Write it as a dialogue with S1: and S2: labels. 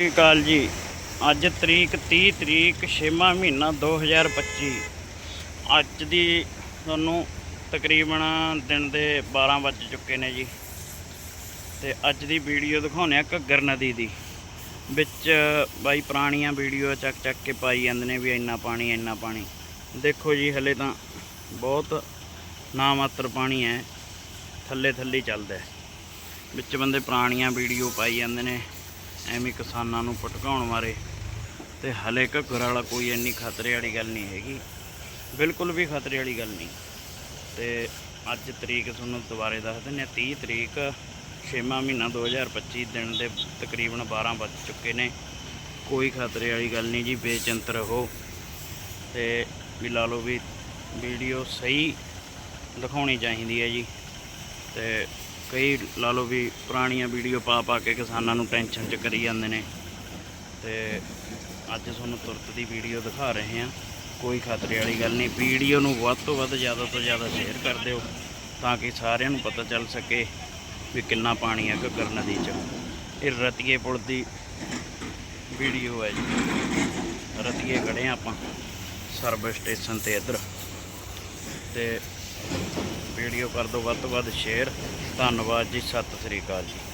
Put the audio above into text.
S1: ਸਤਿ ਸ਼੍ਰੀ ਅਕਾਲ ਜੀ। ਅੱਜ ਤਰੀਕ 30 ਤਰੀਕ 6ਵਾਂ ਮਹੀਨਾ 2025 ਅੱਜ ਦੀ ਤੁਹਾਨੂੰ ਤਕਰੀਬਨ ਦਿਨ ਦੇ 12 ਵੱਜ ਚੁੱਕੇ ਨੇ ਜੀ। ਤੇ ਅੱਜ ਦੀ ਵੀਡੀਓ ਦਿਖਾਉਂਦੇ ਆ ਘੱਗਰ ਨਦੀ ਦੀ। ਵਿੱਚ ਬਾਈ ਪੁਰਾਣੀਆਂ ਵੀਡੀਓ ਚੱਕ ਚੱਕ ਕੇ ਪਾਈ ਜਾਂਦੇ ਨੇ ਵੀ ਇੰਨਾ ਪਾਣੀ ਇੰਨਾ ਪਾਣੀ। ਦੇਖੋ ਜੀ, ਹਲੇ ਤਾਂ ਬਹੁਤ ਨਾਮਾਤਰ ਪਾਣੀ ਹੈ। ਥੱਲੇ ਥੱਲੇ ਚੱਲਦਾ ਵਿੱਚ ਬੰਦੇ ਪੁਰਾਣੀਆਂ ਵੀਡੀਓ ਪਾਈ ਜਾਂਦੇ ਨੇ। ਐਵੇਂ ਕਿਸਾਨਾਂ ਨੂੰ ਭਟਕਾਉਣ ਮਾਰੇ ਤੇ ਹਲੇ ਘੱਗਰ ਵਾਲਾ ਕੋਈ ਇੰਨੀ ਖਤਰੇ ਵਾਲੀ ਗੱਲ ਨਹੀਂ ਹੈਗੀ। ਬਿਲਕੁਲ ਵੀ ਖਤਰੇ ਵਾਲੀ ਗੱਲ ਨਹੀਂ। ਤੇ ਅੱਜ ਤਰੀਕ ਤੁਹਾਨੂੰ ਦੁਬਾਰੇ ਦੱਸ ਦਿੰਦੇ ਹਾਂ 30 ਤਰੀਕ 6ਵਾਂ ਮਹੀਨਾ 2025 ਦਿਨ ਦੇ ਤਕਰੀਬਨ 12 ਵੱਜ ਚੁੱਕੇ ਨੇ। ਕੋਈ ਖਤਰੇ ਵਾਲੀ ਗੱਲ ਨਹੀਂ ਜੀ ਬੇਚਿੰਤ ਰਹੋ। ਤੇ ਵੀ ਲਾ ਲਓ ਵੀ ਵੀਡੀਓ ਸਹੀ ਦਿਖਾਉਣੀ ਚਾਹੀਦੀ ਹੈ ਜੀ। ਤੇ ਕਈ ਲਾ ਲਓ ਵੀ ਪੁਰਾਣੀਆਂ ਵੀਡੀਓ ਪਾ ਪਾ ਕੇ ਕਿਸਾਨਾਂ ਨੂੰ ਟੈਨਸ਼ਨ ਚ ਕਰੀ ਜਾਂਦੇ ਨੇ। ਤੇ ਅੱਜ ਤੁਹਾਨੂੰ ਤੁਰਤ ਦੀ ਵੀਡੀਓ ਦਿਖਾ ਰਹੇ ਹਾਂ। ਕੋਈ ਖਤਰੇ ਵਾਲੀ ਗੱਲ ਨਹੀਂ। ਵੀਡੀਓ ਨੂੰ ਵੱਧ ਤੋਂ ਵੱਧ ਜ਼ਿਆਦਾ ਤੋਂ ਜ਼ਿਆਦਾ ਸ਼ੇਅਰ ਕਰ ਦਿਓ ਤਾਂ ਕਿ ਸਾਰਿਆਂ ਨੂੰ ਪਤਾ ਚੱਲ ਸਕੇ ਵੀ ਕਿੰਨਾ ਪਾਣੀ ਹੈ ਘੱਗਰ ਨਦੀ 'ਚ। ਇਹ ਰਤੀਏ ਪੁਲ ਦੀ ਵੀਡੀਓ ਹੈ ਜੀ। ਰਤੀਏ ਖੜੇ ਹਾਂ ਆਪਾਂ। ਸਰਵਿਸ ਸਟੇਸ਼ਨ ਤੇ ਇੱਧਰ। ਤੇ ਵੀਡੀਓ ਕਰ ਦਿਓ ਵੱਧ ਤੋਂ ਵੱਧ ਸ਼ੇਅਰ। ਧੰਨਵਾਦ ਜੀ ਸਤਿ ਸ੍ਰੀ ਅਕਾਲ ਜੀ।